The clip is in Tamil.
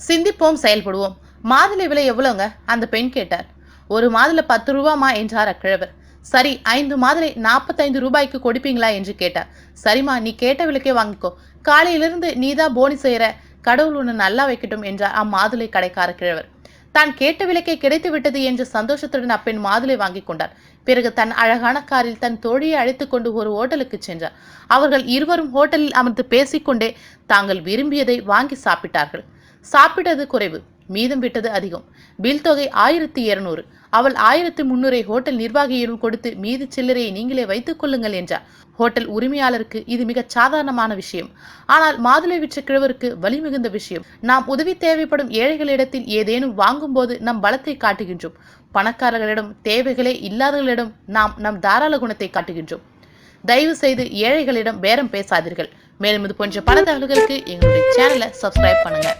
சிந்திப்போம் செயல்படுவோம். மாதுளை விலை எவ்வளோங்க? அந்த பெண் கேட்டார். ஒரு மாதுளை பத்து ரூபாமா என்றார் அக்கிழவர். சரி ஐந்து மாதுளை நாற்பத்தைந்து ரூபாய்க்கு கொடுப்பீங்களா என்று கேட்டார். சரிம்மா நீ கேட்ட விலைக்கே வாங்கிக்கோ. காலையிலிருந்து நீதான் போனி செய்கிற கடவுள் ஒன்று நல்லா வைக்கட்டும் என்றார் அம்மாதுளை கடைக்கார கிழவர். தான் கேட்ட விலைக்கே கிடைத்து விட்டது என்ற சந்தோஷத்துடன் அப்பெண் மாதுளை வாங்கி கொண்டார். பிறகு தன் அழகான காரில் தன் தோழியை அழைத்து கொண்டு ஒரு ஹோட்டலுக்கு சென்றார். அவர்கள் இருவரும் ஹோட்டலில் அமர்ந்து பேசிக்கொண்டே தாங்கள் விரும்பியதை வாங்கி சாப்பிட்டார்கள். சாப்பிட்டது குறைவு. மீதம் விட்டது அதிகம். பில் தொகை ஆயிரத்தி இருநூறு. அவள் ஆயிரத்தி முன்னூறை ஹோட்டல் நிர்வாகியிடம் கொடுத்து மீதி சில்லறையை நீங்களே வைத்துக் கொள்ளுங்கள் என்றார். ஹோட்டல் உரிமையாளருக்கு இது மிக சாதாரணமான விஷயம். ஆனால் மாதுளை விற்ற கிழவருக்கு வலி மிகுந்த விஷயம். நாம் உதவி தேவைப்படும் ஏழைகளிடத்தில் ஏதேனும் வாங்கும்போது நம் பலத்தை காட்டுகின்றோம். பணக்காரர்களிடம் தேவைகளே இல்லாதவர்களிடம் நாம் நம் தாராள குணத்தை காட்டுகின்றோம். தயவு செய்து ஏழைகளிடம் பேரம் பேசாதீர்கள். மேலும் இது போன்ற பல தகவல்களுக்கு எங்களுடைய சேனலை சப்ஸ்கிரைப் பண்ணுங்கள்